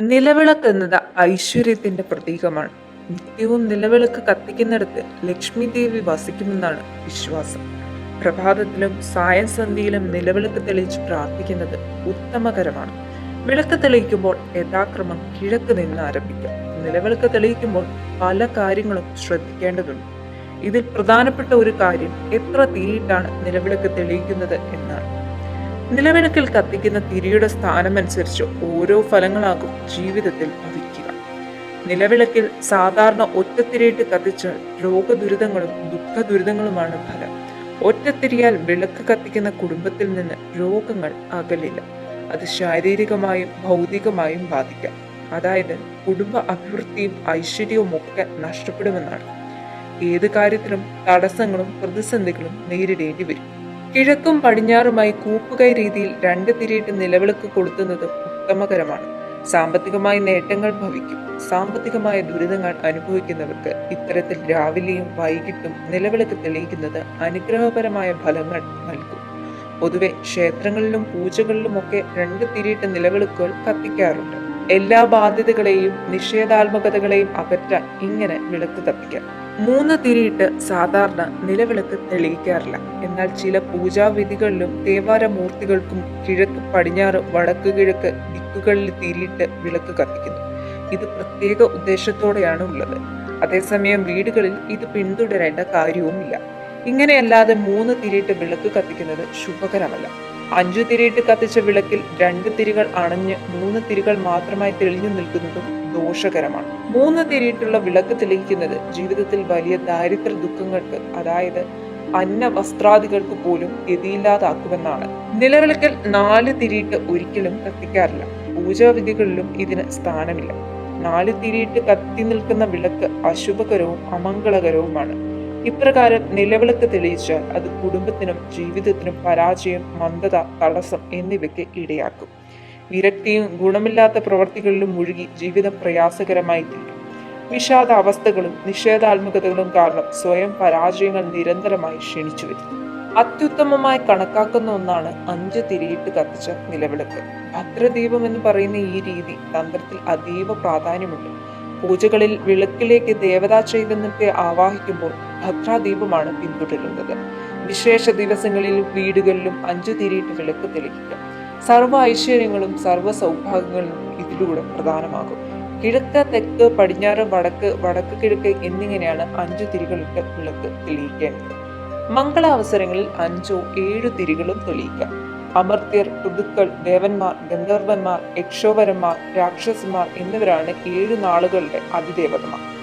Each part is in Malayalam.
നിലവിളക്ക് എന്നത് ഐശ്വര്യത്തിന്റെ പ്രതീകമാണ്. നിത്യവും നിലവിളക്ക് കത്തിക്കുന്നിടത്ത് ലക്ഷ്മി ദേവി വസിക്കുമെന്നാണ് വിശ്വാസം. പ്രഭാതത്തിലും സായസന്ധിയിലും നിലവിളക്ക് തെളിയിച്ച് പ്രാർത്ഥിക്കുന്നത് ഉത്തമകരമാണ്. വിളക്ക് തെളിയിക്കുമ്പോൾ യഥാക്രമം കിഴക്ക് നിന്ന് ആരംഭിക്കാം. നിലവിളക്ക് തെളിയിക്കുമ്പോൾ പല കാര്യങ്ങളും ശ്രദ്ധിക്കേണ്ടതുണ്ട്. ഇതിൽ പ്രധാനപ്പെട്ട ഒരു കാര്യം എത്ര തീയിട്ടാണ് നിലവിളക്ക് തെളിയിക്കുന്നത് എന്നാണ്. നിലവിളക്കിൽ കത്തിക്കുന്ന തിരിയുടെ സ്ഥാനമനുസരിച്ച് ഓരോ ഫലങ്ങളാകും ജീവിതത്തിൽ ഭവിക്കുക നിലവിളക്കിൽ സാധാരണ ഒറ്റത്തിരിയിട്ട് കത്തിച്ചാൽ രോഗദുരിതങ്ങളും ദുഃഖ ദുരിതങ്ങളുമാണ് ഫലം. ഒറ്റത്തിരിയാൽ വിളക്ക് കത്തിക്കുന്ന കുടുംബത്തിൽ നിന്ന് രോഗങ്ങൾ അകലില്ല. അത് ശാരീരികമായും ഭൗതികമായും ബാധിക്കാം. അതായത് കുടുംബ അഭിവൃദ്ധിയും ഐശ്വര്യവും ഒക്കെ നഷ്ടപ്പെടുമെന്നാണ്. ഏത് കാര്യത്തിലും തടസ്സങ്ങളും പ്രതിസന്ധികളും നേരിടേണ്ടി വരും. കിഴക്കും പടിഞ്ഞാറുമായി കൂപ്പുകൈ രീതിയിൽ രണ്ട് തിരിയിട്ട് നിലവിളക്ക് കൊളുത്തുന്നത് ഉത്തമകരമാണ്. സാമ്പത്തികമായ നേട്ടങ്ങൾ ഭവിക്കും. സാമ്പത്തികമായ ദുരിതങ്ങൾ അനുഭവിക്കുന്നവർക്ക് ഇത്തരത്തിൽ രാവിലെയും വൈകിട്ടും നിലവിളക്ക് തെളിയിക്കുന്നത് അനുഗ്രഹപരമായ ഫലങ്ങൾ നൽകും. പൊതുവെ ക്ഷേത്രങ്ങളിലും പൂജകളിലുമൊക്കെ രണ്ട് തിരിയിട്ട് നിലവിളക്കുകൾ കത്തിക്കാറുണ്ട്. എല്ലാ ബാധ്യതകളെയും നിഷേധാത്മകതകളെയും അകറ്റാൻ ഇങ്ങനെ വിളക്ക് കത്തിക്കാം. മൂന്ന് തിരിയിട്ട് സാധാരണ നിലവിളക്ക് തെളിയിക്കാറില്ല. എന്നാൽ ചില പൂജാവിധികളിലും ദേവാരമൂർത്തികൾക്കും കിഴക്ക് പടിഞ്ഞാറ് വടക്ക് കിഴക്ക് ദിക്കുകളിൽ തിരിയിട്ട് വിളക്ക് കത്തിക്കുന്നു. ഇത് പ്രത്യേക ഉദ്ദേശത്തോടെയാണ് ഉള്ളത്. അതേസമയം വീടുകളിൽ ഇത് പിന്തുടരേണ്ട കാര്യവുമില്ല. ഇങ്ങനെയല്ലാതെ മൂന്ന് തിരിയിട്ട് വിളക്ക് കത്തിക്കുന്നത് ശുഭകരമല്ല. അഞ്ചു തിരിയിട്ട് കത്തിച്ച വിളക്കിൽ രണ്ട് തിരികൾ അണഞ്ഞ് മൂന്ന് തിരികൾ മാത്രമായി തെളിഞ്ഞു നിൽക്കുന്നതും ദോഷകരമാണ്. മൂന്ന് തിരിയിട്ടുള്ള വിളക്ക് തെളിയിക്കുന്നത് ജീവിതത്തിൽ വലിയ ദാരിദ്ര്യ ദുഃഖങ്ങൾക്ക് അതായത് അന്ന വസ്ത്രാദികൾക്ക് പോലും ഗതിയില്ലാതാക്കുമെന്നാണ്. നിലവിളക്കൽ നാല് തിരിയിട്ട് ഒരിക്കലും കത്തിക്കാറില്ല. പൂജാവിധികളിലും ഇതിന് സ്ഥാനമില്ല. നാല് തിരിയിട്ട് കത്തി നിൽക്കുന്ന വിളക്ക് അശുഭകരവും അമംഗളകരവുമാണ്. ഇപ്രകാരം നിലവിളക്ക് തെളിയിച്ചാൽ അത് കുടുംബത്തിനും ജീവിതത്തിനും പരാജയം മന്ദത തടസ്സം എന്നിവയ്ക്ക് ഇടയാക്കും. വിരക്തിയും ഗുണമില്ലാത്ത പ്രവർത്തികളിലും മുഴുകി ജീവിതം പ്രയാസകരമായി തീരും. വിഷാദ അവസ്ഥകളും നിഷേധാത്മകതകളും കാരണം സ്വയം പരാജയങ്ങൾ നിരന്തരമായി ക്ഷണിച്ചു വരുന്നു. അത്യുത്തമമായി കണക്കാക്കുന്ന ഒന്നാണ് അഞ്ച് തിരിയിട്ട് കത്തിച്ച നിലവിളക്ക്. ഭദ്രദീപം എന്ന് പറയുന്ന ഈ രീതി തന്ത്രത്തിൽ അതീവ പ്രാധാന്യമുണ്ട്. പൂജകളിൽ വിളക്കിലേക്ക് ദേവതാ ചൈതന്യത്തെ ആവാഹിക്കുമ്പോൾ ഭദ്രാദീപമാണ് പിന്തുടരുന്നത്. വിശേഷ ദിവസങ്ങളിൽ വീടുകളിലും അഞ്ചു തിരിയിട്ട് വിളക്ക് തെളിയിക്കുക സർവ ഐശ്വര്യങ്ങളും സർവ സൗഭാഗ്യങ്ങളും ഇതിലൂടെ പ്രധാനമാകും. കിഴക്ക് തെക്ക് പടിഞ്ഞാറ് വടക്ക് വടക്ക് കിഴക്ക് എന്നിങ്ങനെയാണ് അഞ്ചു തിരികളിട്ട് വിളക്ക് തെളിയിക്കേണ്ടത്. മംഗള അവസരങ്ങളിൽ അഞ്ചോ ഏഴു തിരികളും തെളിയിക്കാം. അമർത്യർ ഋതുക്കൾ ദേവന്മാർ ഗന്ധർവന്മാർ യക്ഷോവരന്മാർ രാക്ഷസന്മാർ എന്നിവരാണ് ഏഴു നാളുകളുടെ അതിദേവതമാർ.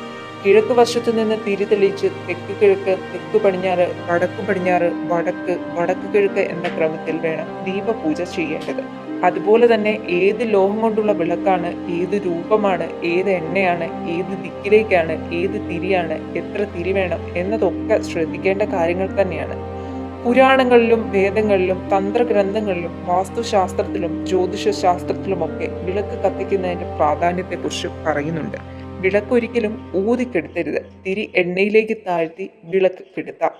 കിഴക്ക് വശത്തു നിന്ന് തിരി തെളിയിച്ച് തെക്ക് കിഴക്ക് തെക്ക് പടിഞ്ഞാറ് വടക്ക് പടിഞ്ഞാറ് വടക്ക് വടക്ക് കിഴക്ക് എന്ന ക്രമത്തിൽ വേണം ദീപപൂജ ചെയ്യേണ്ടത്. അതുപോലെ തന്നെ ഏത് ലോഹം കൊണ്ടുള്ള വിളക്കാണ് ഏത് രൂപമാണ് ഏത് എണ്ണയാണ് ഏത് ദിക്കിലേക്കാണ് ഏത് തിരിയാണ് എത്ര തിരി വേണം എന്നതൊക്കെ ശ്രദ്ധിക്കേണ്ട കാര്യങ്ങൾ തന്നെയാണ്. പുരാണങ്ങളിലും വേദങ്ങളിലും തന്ത്രഗ്രന്ഥങ്ങളിലും വാസ്തുശാസ്ത്രത്തിലും ജ്യോതിഷ ശാസ്ത്രത്തിലുമൊക്കെ വിളക്ക് കത്തിക്കുന്നതിന്റെ പ്രാധാന്യത്തെക്കുറിച്ച് പറയുന്നുണ്ട്. വിളക്ക് ഒരിക്കലും ഊതിക്കെടുത്തരുത്. തിരി എണ്ണയിലേക്ക് താഴ്ത്തി വിളക്ക് കെടുത്താം.